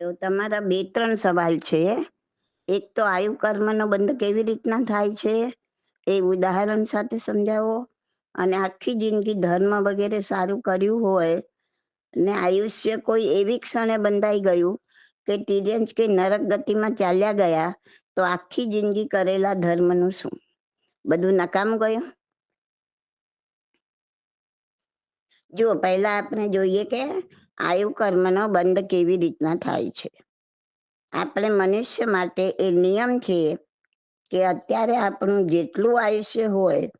તો તમારા બે ત્રણ સવાલ છે. એક તો આયુ કર્મનો બંધ કેવી રીતના થાય છે? એ ઉદાહરણ સાથે સમજાવો. અને આખી જિંદગી ધર્મ વગેરે સારું કર્યું હોય ને આયુષ્ય કોઈ એવી ક્ષણે બંધાઈ ગયું કે તિર્યંશ કે નરક ગતિમાં ચાલ્યા ગયા, તો આખી જિંદગી કરેલા ધર્મનું શું? બધું નકામ ગયું? જો પહેલા આપણે જોઈએ કે આયુ કર્મનો બંધ કેવી રીતના થાય છે? આપણે મનુષ્ય માટે એ નિયમ છે કે અત્યારે આપણું જેટલું આયુષ્ય હોય,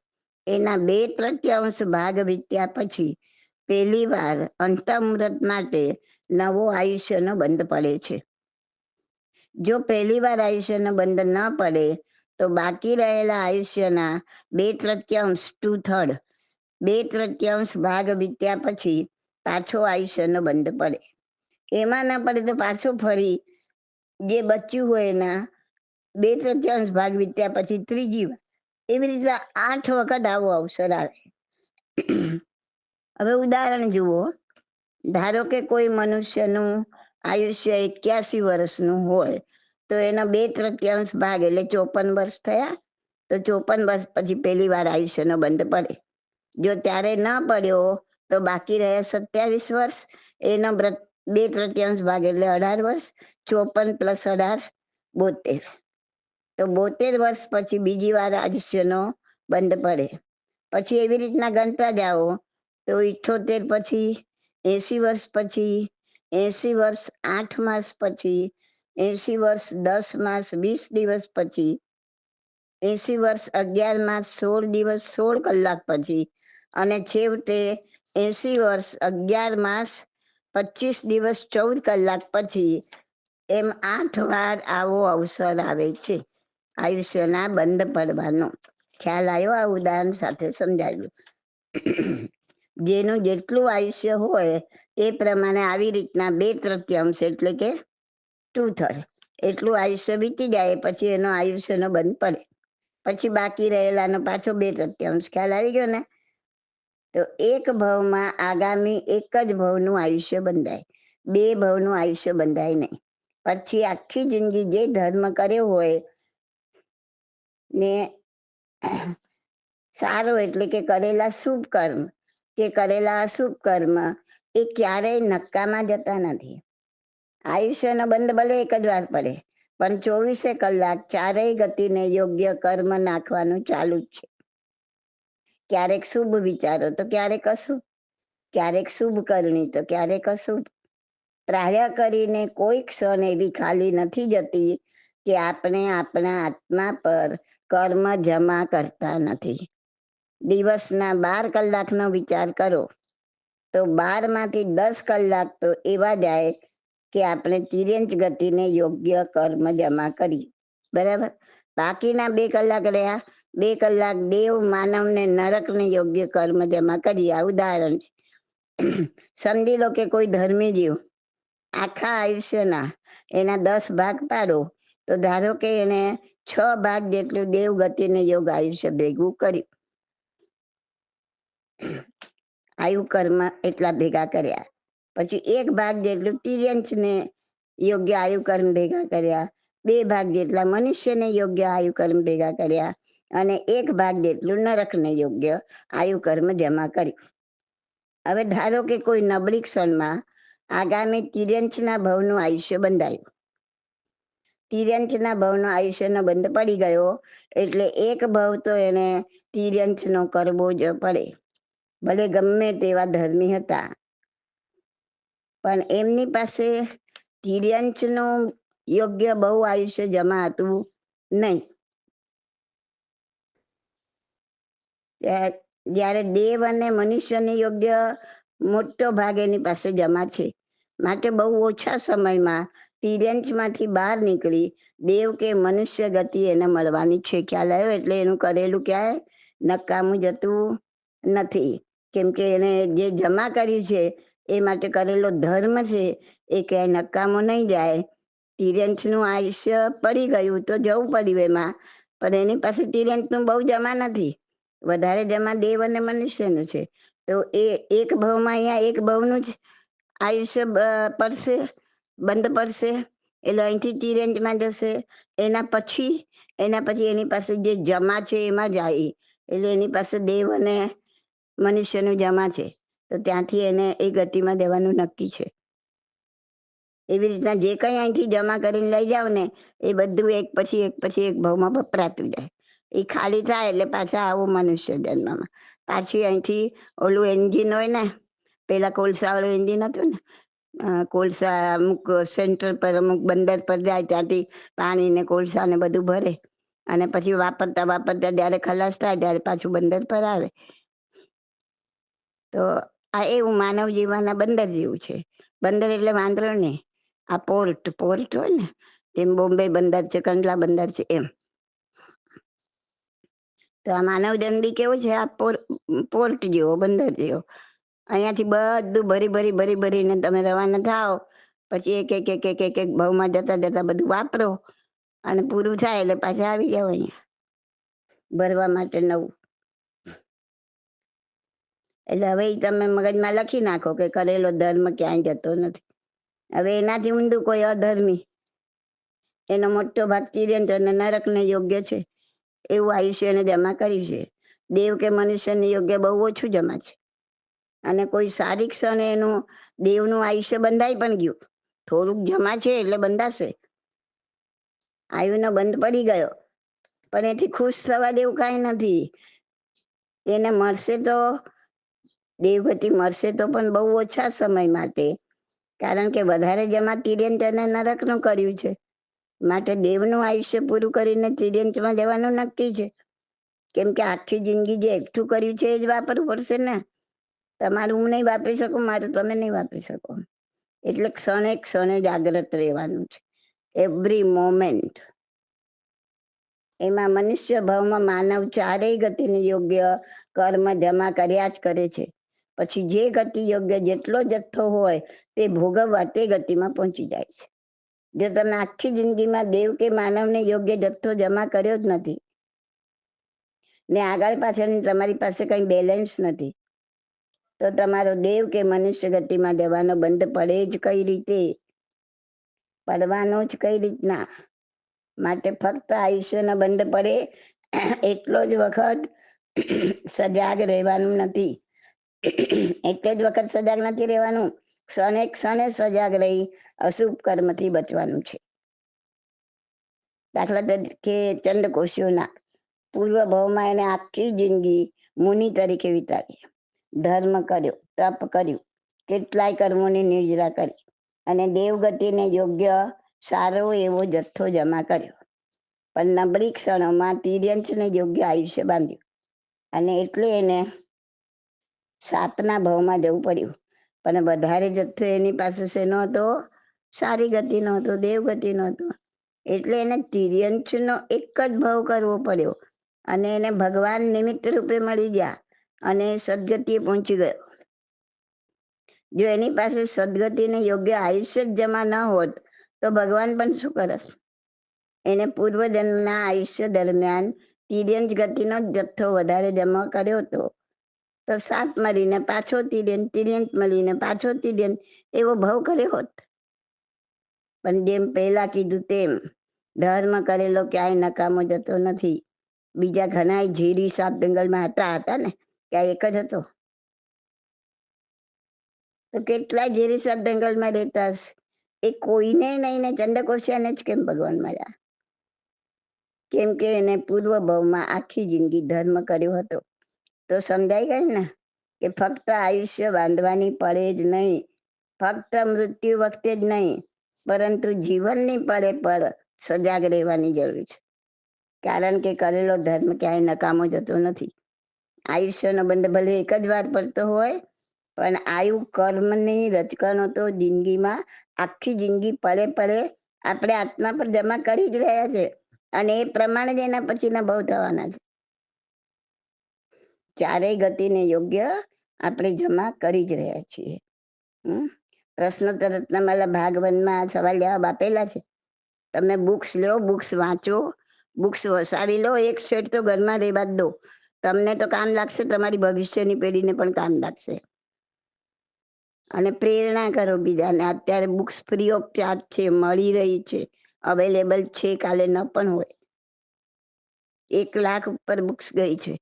એના બે તૃતીયાંશ ભાગ વીત્યા પછી પહેલી વાર અંતમુહૂર્ત માટે નવો આયુષ્યનો બંધ પડે છે. જો પહેલી વાર આયુષ્યનો બંધ ન પડે, તો બાકી રહેલા આયુષ્યના બે તૃતીયાંશ ટુ થર્ડ બે તૃતીયાંશ ભાગ વીત્યા પછી પાછો આયુષ્યનો બંધ પડે. એમાં ના પડે તો પાછો ફરી જે બચ્યું હોય એના બે તૃતીયાંશ ભાગ વીત્યા પછી ત્રીજી એવી રીતે આઠ વખત આવો અવસર આવે. હવે ઉદાહરણ જુઓ. ધારો કે કોઈ મનુષ્યનું આયુષ્ય એક્યાસી વર્ષનું હોય, તો એનો બે તૃતીયાંશ ભાગ એટલે ચોપન વર્ષ થયા, તો ચોપન વર્ષ પછી પહેલી વાર આયુષ્યનો બંધ પડે. જો ત્યારે ન પડ્યો તો બાકી રહ્યા સત્યાવીસ વર્ષ. એનો બે તૃતીયાંશ ભાગ એટલે અઢાર વર્ષ, ચોપન પ્લસ અઢાર, બોતેર. તો બોતેર વર્ષ પછી બીજી વાર આયુષ્યનો બંધ પડે. પછી એવી રીતના ગણતા જાઓ તો ઇઠોતેર પછી એસી વર્ષ પછી એસી વર્ષ આઠ માસ પછી એસી વર્ષ દસ માસ વીસ દિવસ પછી એસી વર્ષ અગિયાર માસ સોળ દિવસ સોળ કલાક પછી અને છેવટે એસી વર્ષ, અગિયાર માસ, પચીસ દિવસ, ચૌદ કલાક પછી એમ આઠ વાર આવો અવસર આવે છે. આયુષ્યના બંધ પડવાનો. ખ્યાલ આવ્યો આ ઉદાહરણ સાથે સમજાવ્યું. જેનું જેટલું આયુષ્ય હોય એ પ્રમાણે આવી રીતના બે તૃતીયાંશ એટલે કે ટુ થર્ડ એટલું આયુષ્ય વીતી જાય પછી એનો આયુષ્યનો બંધ પડે. પછી બાકી રહેલાનો પાછો બે તૃતીયાંશ. ખ્યાલ આવી ગયો ને? તો એક ભવમાં આગામી એક જ ભવનું આયુષ્ય બંધાય. બે ભવનું આયુષ્ય બંધાય નહીં. પછી આખી જિંદગી જે ધર્મ કર્યો હોય ને સારો એટલે કે કરેલા શુભ કર્મ, કે કરેલા અશુભ કર્મ, એ ક્યારેય નક્કામાં જતા નથી. આયુષ્યનો બંધ ભલે એક જ વાર પડે, પણ ચોવીસે કલાક ચારેય ગતિને યોગ્ય કર્મ નાખવાનું ચાલુ જ છે. ક્યારેક શુભ વિચારો તો ક્યારેક અશુભ, ક્યારેક શુભ કરણી તો ક્યારેક અશુભ. પ્રાય કરીને કોઈ ક્ષણ એવી ખાલી નથી જતી કે આપણે આપણા આત્મા પર કર્મ જમા કરતા નથી. દિવસના બાર કલાકનો વિચાર કરો, તો બારમાંથી દસ કલાક તો એવા જાય કે આપણે તિર્યંચ ગતિને યોગ્ય કર્મ જમા કરી બરાબર? બાકીના બે કલાક રહ્યા બે કલાક દેવ માનવને નરકને યોગ્ય કર્મ જમા કરી. આ ઉદાહરણ છે. સમજી લો કે કોઈ ધર્મી જીવ આખા આયુષ્યના એના દસ ભાગ પાડો, તો ધારો કે એને છ ભાગ જેટલું દેવ ગતિને યોગ આયુષ્ય ભેગું કર્યું. આયુ કર્મ એટલા ભેગા કર્યા. પછી એક ભાગ જેટલું તિર્યંશને યોગ્ય આયુ કર્મ ભેગા કર્યા, બે ભાગ જેટલા મનુષ્યને યોગ્ય આયુ કર્મ ભેગા કર્યા અને એક ભાગ જેટલું નરકને યોગ્ય આયુ કર્મ જમા કરી હવે ધારો કે કોઈ નબળી ક્ષણમાં આગામી તિર્યંશના ભવનું આયુષ્ય બંધાયું. તિર્યંશના ભવનો આયુષ્યનો બંધ પડી ગયો એટલે એક ભવ તો એને તિર્યંશનો કરવો જ પડે. ભલે ગમે તેવા ધર્મી હતા. પણ એમની પાસે તિર્યંશનું યોગ્ય બહુ આયુષ્ય જમા હતું નહીં. જ્યારે દેવ અને મનુષ્યને યોગ્ય મોટો ભાગ એની પાસે જમા છે. માટે બહુ ઓછા સમયમાં તિર્યંશમાંથી બહાર નીકળી દેવ કે મનુષ્ય ગતિ એને મળવાની છે. ખ્યાલ આવ્યો એટલે એનું કરેલું ક્યાંય નકામું જતું નથી. કેમ કે એને જે જમા કર્યું છે એ માટે કરેલો ધર્મ છે એ ક્યાંય નકામો નહીં જાય. તિર્યંશનું આયુષ્ય પડી ગયું તો જવું પડ્યું એમાં. પણ એની પાસે તિર્યંશનું બહુ જમા નથી. વધારે જમા દેવ અને મનુષ્યનું છે. તો એ એક ભાવમાં અહીંયા એક ભાવનું જ આયુષ્ય પડશે, બંધ પડશે, એટલે અહીંથી તિરેન્જમાં જશે. એના પછી એના પછી એની પાસે જે જમા છે એમાં જાય એટલે એની પાસે દેવ અને મનુષ્યનું જમા છે. તો ત્યાંથી એને એ ગતિમાં દેવાનું નક્કી છે. એવી રીતના જે કંઈ અહીંથી જમા કરીને લઈ જાવ ને એ બધું એક પછી એક પછી એક ભાવમાં વપરાતું જાય. એ ખાલી થાય એટલે પાછા આવું મનુષ્ય જન્મમાં. પાછી અહીંથી ઓલું એન્જિન હોય ને, પેલા કોલસાવાળું એન્જિન હતું ને કોલસા અમુક સેન્ટર પર, અમુક બંદર પર જાય ત્યાંથી પાણી ને કોલસા ને બધું ભરે. અને પછી વાપરતા વાપરતા જ્યારે ખલાસ થાય ત્યારે પાછું બંદર પર આવે. તો આ એવું માનવ જીવનના બંદર જેવું છે. બંદર એટલે વાંદરો ને. આ પોર્ટ પોર્ટ હોય ને, જેમ બોમ્બે બંદર છે, કંડલા બંદર છે, એમ. તો આ માનવ દંડી કેવું છે? આ પોર- પોર્ટ જેવો, બંદર જેવો. અહીંયાથી બધું ભરી ભરી ભરી, ભરીને તમે રવાના થાઓ. પછી એક એક એક એક એક એક ભાવમાં જતા જતા બધું વાપરો અને પૂરું થાય એટલે પાછા આવી જાવ અહીંયા. ભરવા માટે નવું. એટલે હવે તમે મગજમાં લખી નાખો કે કરેલો ધર્મ ક્યાંય જતો નથી. હવે એનાથી ઊંધું કોઈ અધર્મી. એનો મોટો ભાગ તો અને નરકને યોગ્ય છે. એવું આયુષ્ય એને જમા કર્યું છે. દેવ કે મનુષ્યને યોગ્ય બહુ ઓછું જમા છે. અને કોઈ સારી ક્ષણે એનું દેવનું આયુષ્ય બંધાઈ પણ ગયું. થોડુંક જમા છે એટલે બંધાશે. આયુનો બંધ પડી ગયો. પણ એથી ખુશ થવા દેવું કાંઈ નથી. એને મળશે તો, દેવગતિ મળશે તો પણ બહુ ઓછા સમય માટે. કારણ કે વધારે જમા તિર્યંત તેને નરકનું કર્યું છે. માટે દેવનું આયુષ્ય પૂરું કરીને તિર્યંતમાં જવાનું નક્કી છે. કેમ કે આખી જિંદગી જે એકઠું કર્યું છે એ જ વાપરવું પડશે ને? તમારું હું નહીં વાપરી શકું, મારું તમે નહીં વાપરી શકો. એટલે ક્ષણે ક્ષણે જાગ્રત રહેવાનું છે. એવરી મોમેન્ટ એમાં મનુષ્ય ભાવમાં માનવ ચારેય ગતિને યોગ્ય કર્મ જમા કર્યા જ કરે છે. પછી જે ગતિ યોગ્ય જેટલો જથ્થો હોય તે ભોગવવા તે ગતિમાં પહોંચી જાય છે. જો તમે આખી જિંદગીમાં દેવ કે માનવને યોગ્ય જથ્થો જમા કર્યો જ નથી ને આગળ પાછળની તમારી પાસે કઈ બેલેન્સ નથી, તો તમારો દેવ કે મનુષ્ય ગતિમાં જવાનો બંધ પડે જ કઈ રીતે? પડવાનો જ કઈ રીતના? માટે ફક્ત આયુષ્યનો બંધ પડે એટલો જ વખત સજાગ રહેવાનું નથી. એટલે જ વખત સજાગ નથી રહેવાનું. ક્ષણે ક્ષણે સજાગ રહી અશુભ કર્મથી બચવાનું છે. દાખલા તરીકે ચંદ્રકોશીઓના પૂર્વ ભાવમાં એને આખી જિંદગી મુનિ તરીકે વિતાવી. ધર્મ કર્યો, તપ કર્યું, કેટલાય કર્મોની નિર્જરા કરી અને દેવગતિને યોગ્ય સારો એવો જથ્થો જમા કર્યો. પણ નબળી ક્ષણોમાં તિર્યંશને યોગ્ય આયુષ્ય બાંધ્યું અને એટલે એને સાતના ભાવમાં જવું પડ્યું. પણ વધારે જથ્થો એની પાસે શેનો હતો સારી ગતિનો હતો દેવગતિનો હતો એટલે એને તિર્યંશનો એક જ ભાવ કરવો પડ્યો અને એને ભગવાન નિમિત્ત રૂપે મળી ગયા અને સદગતિએ પહોંચી ગયો. જો એની પાસે સદગતિને યોગ્ય આયુષ્ય જ જમા ન હોત, તો ભગવાન પણ શું કરશ એને પૂર્વજન્મના આયુષ્ય દરમિયાન તિર્યંશ ગતિનો જથ્થો વધારે જમા કર્યો હતો તો સાપ મરીને પાછો તિર્યંત તિર્યંત મળીને પાછો તિર્યન એવો ભાવ કર્યો હોત. પણ જેમ પહેલા કીધું તેમ ધર્મ કરેલો ક્યાંય નકામો જતો નથી. બીજા ઘણા ઝીરી સાપ જંગલમાં હતા હતા ને ત્યાં એક જ હતો. તો કેટલા ઝીરી સાપ જંગલમાં રહેતા એ કોઈને નહીં ને ચંદ્રકોશિયાને જ કેમ ભગવાન મળ્યા? કેમ કે એને પૂર્વ ભાવમાં આખી જિંદગી ધર્મ કર્યો હતો. તો સમજાઈ ગઈ ને કે ફક્ત આયુષ્ય બાંધવાની પડે જ નહીં, ફક્ત મૃત્યુ વખતે જ નહીં, પરંતુ જીવનની પડે પર સજાગ રહેવાની જરૂર છે. કારણ કે કરેલો ધર્મ ક્યાંય નકામો જતો નથી. આયુષ્યનો બંધ ભલે એક જ વાર પડતો હોય, પણ આયુ કર્મની રચકણો તો જિંદગીમાં આખી જિંદગી પડે પડે આપણે આત્મા પર જમા કરી જ રહ્યા છે અને એ પ્રમાણે જ એના પછીના ભાવ થવાના છે. ચારેય ગતિને યોગ્ય આપણે જમા કરી જ રહ્યા છીએ. પ્રશ્નોત્તર રત્નમાલા ભાગ વનમાં સવાલ જવાબ આપેલા છે. તમે બુક્સ લો, બુક્સ વાંચો, બુક્સ વસાવી લો, એક શેડ તો ઘરમાં રહેવા દો. તમને તો કામ લાગશે, તમારી ભવિષ્યની પેઢીને પણ કામ લાગશે. અને પ્રેરણા કરો બીજાને. અત્યારે બુક્સ ફ્રી ઓફ ચાર્જ છે, મળી રહી છે, અવેલેબલ છે, કાલે ન પણ હોય. એક લાખ ઉપર બુક્સ ગઈ છે.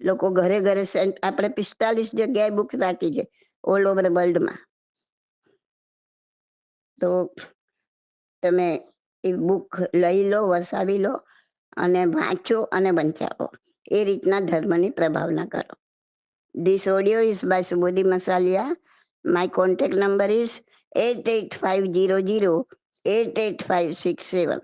લોકો ઘરે ઘરે સેન્ટ, આપણે પિસ્તાલીસ જગ્યાએ બુક રાખી છે ઓલ ઓવર વર્લ્ડમાં તો તમે એ બુક લઈ લો, વસાવી લો અને વાંચો અને વંચાવો. એ રીતના ધર્મની પ્રભાવના કરો. This audio is by Subodhi Masaliya my contact number is eight eight five zero zero eight eight five six seven